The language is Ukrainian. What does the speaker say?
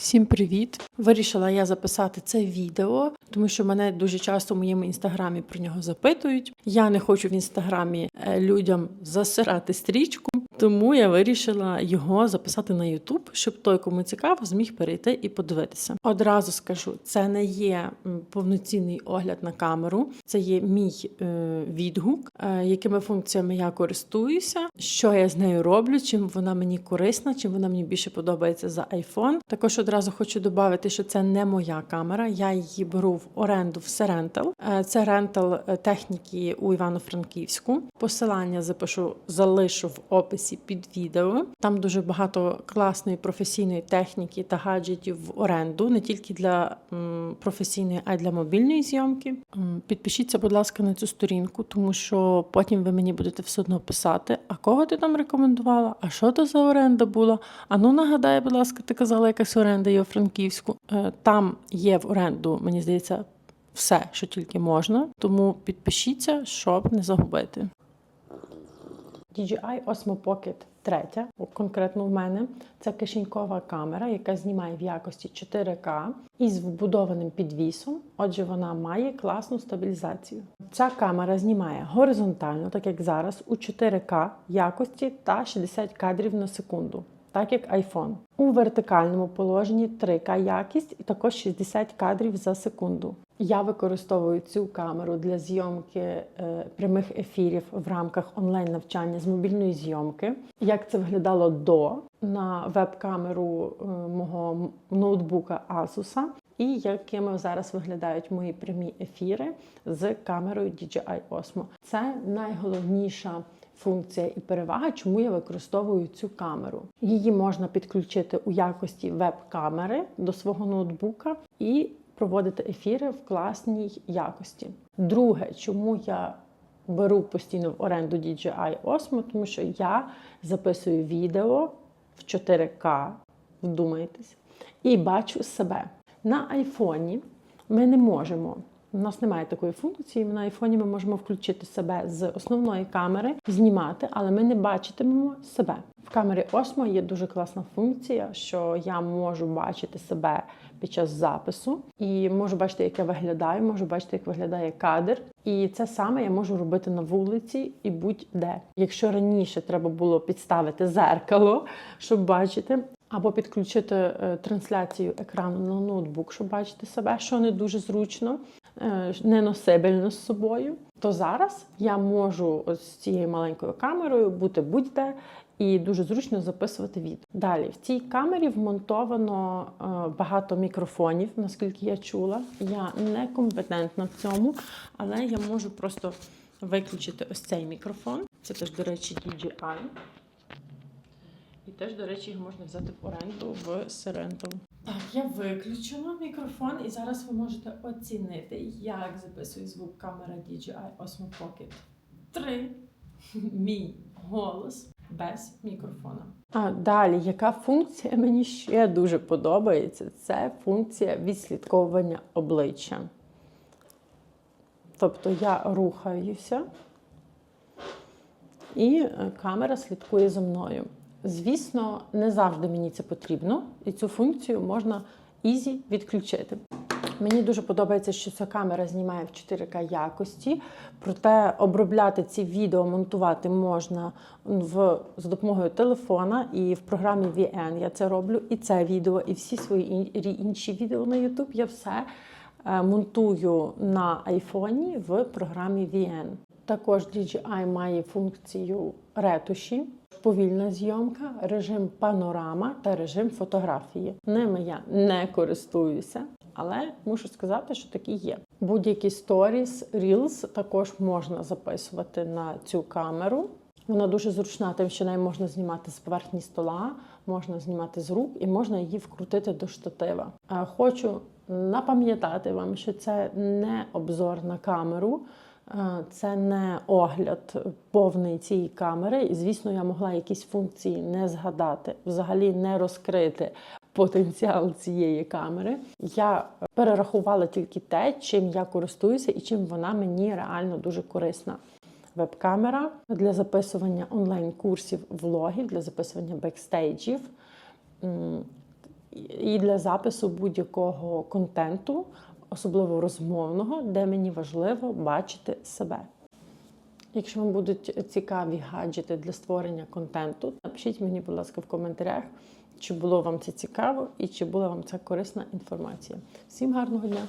Всім привіт! Вирішила я записати це відео, тому що мене дуже часто в моєму інстаграмі про нього запитують. Я не хочу в інстаграмі е, людям засирати стрічку, тому я вирішила його записати на Ютуб, щоб той, кому цікаво, зміг перейти і подивитися. Одразу скажу, це не є повноцінний огляд на камеру, це є мій е, відгук, е, якими функціями я користуюся, що я з нею роблю, чим вона мені корисна, чим вона мені більше подобається за iPhone. Також одразу хочу додати, що це не моя камера. Я її беру в оренду в Серентал. Це рентал техніки у Івано-Франківську. Посилання запишу, залишу в описі під відео. Там дуже багато класної професійної техніки та гаджетів в оренду, не тільки для професійної, а й для мобільної зйомки. Підпишіться, будь ласка, на цю сторінку, тому що потім ви мені будете все одно писати, а кого ти там рекомендувала? А що то за оренда була? А ну нагадай, будь ласка, ти казала, якась оренда є у Франківську. Е, Там є в оренду, мені здається, все, що тільки можна. Тому підпишіться, щоб не загубити. DJI Osmo Pocket 3, конкретно в мене, це кишенькова камера, яка знімає в якості 4К із вбудованим підвісом. Отже, вона має класну стабілізацію. Ця камера знімає горизонтально, так як зараз, у 4К якості та 60 кадрів на секунду. Так як iPhone. У вертикальному положенні 3К якість і також 60 кадрів за секунду. Я використовую цю камеру для зйомки е, прямих ефірів в рамках онлайн-навчання з мобільної зйомки. Як це виглядало до на веб-камеру е, мого ноутбука Asus, і якими зараз виглядають мої прямі ефіри з камерою DJI Osmo. Це найголовніша функція і перевага, чому я використовую цю камеру. Її можна підключити у якості веб-камери до свого ноутбука і проводити ефіри в класній якості. Друге, чому я беру постійно в оренду DJI Osmo, тому що я записую відео в 4К, вдумайтесь, і бачу себе. На айфоні ми не можемо. У нас немає такої функції. На айфоні ми можемо включити себе з основної камери, знімати, але ми не бачитимемо себе. В камері Osmo є дуже класна функція, що я можу бачити себе під час запису і можу бачити, як я виглядаю, можу бачити, як виглядає кадр. І це саме я можу робити на вулиці і будь-де. Якщо раніше треба було підставити зеркало, щоб бачити, або підключити е, трансляцію екрану на ноутбук, щоб бачити себе, що не дуже зручно, е, неносибельно з собою. То зараз я можу з цією маленькою камерою бути будь-де і дуже зручно записувати відео. Далі в цій камері вмонтовано е, багато мікрофонів, наскільки я чула. Я не компетентна в цьому, але я можу просто виключити ось цей мікрофон. Це теж, до речі, DJI. І теж, до речі, його можна взяти в оренду в Serento. Так, я виключила мікрофон, і зараз ви можете оцінити, як записує звук камера DJI Osmo Pocket 3. Мій голос без мікрофона. А далі, яка функція мені ще дуже подобається? Це функція відслідковування обличчя. Тобто я рухаюся, і е, камера слідкує за мною. Звісно, не завжди мені це потрібно, і цю функцію можна ізі відключити. Мені дуже подобається, що ця камера знімає в 4К якості, проте обробляти ці відео, монтувати можна в, за допомогою телефона і в програмі VN я це роблю. І це відео, і всі свої інші відео на YouTube я все е, монтую на айфоні в програмі VN. Також DJI має функцію ретуші, повільна зйомка, режим панорама та режим фотографії. Ними я не користуюся, але мушу сказати, що такі є. Будь-які сторіс, reels також можна записувати на цю камеру. Вона дуже зручна, тим, що нею можна знімати з поверхні стола, можна знімати з рук і можна її вкрутити до штатива. Е, Хочу напам'ятати вам, що це не обзор на камеру. Е, Це не огляд повний цієї камери. І, звісно, я могла якісь функції не згадати, взагалі не розкрити потенціал цієї камери. Я перерахувала тільки те, чим я користуюся і чим вона мені реально дуже корисна. Веб-камера для записування онлайн-курсів, влогів, для записування бекстейджів. І для запису будь-якого контенту, особливо розмовного, де мені важливо бачити себе. Якщо вам будуть цікаві гаджети для створення контенту, напишіть мені, будь ласка, в коментарях, чи було вам це цікаво і чи була вам ця корисна інформація. Всім гарного дня!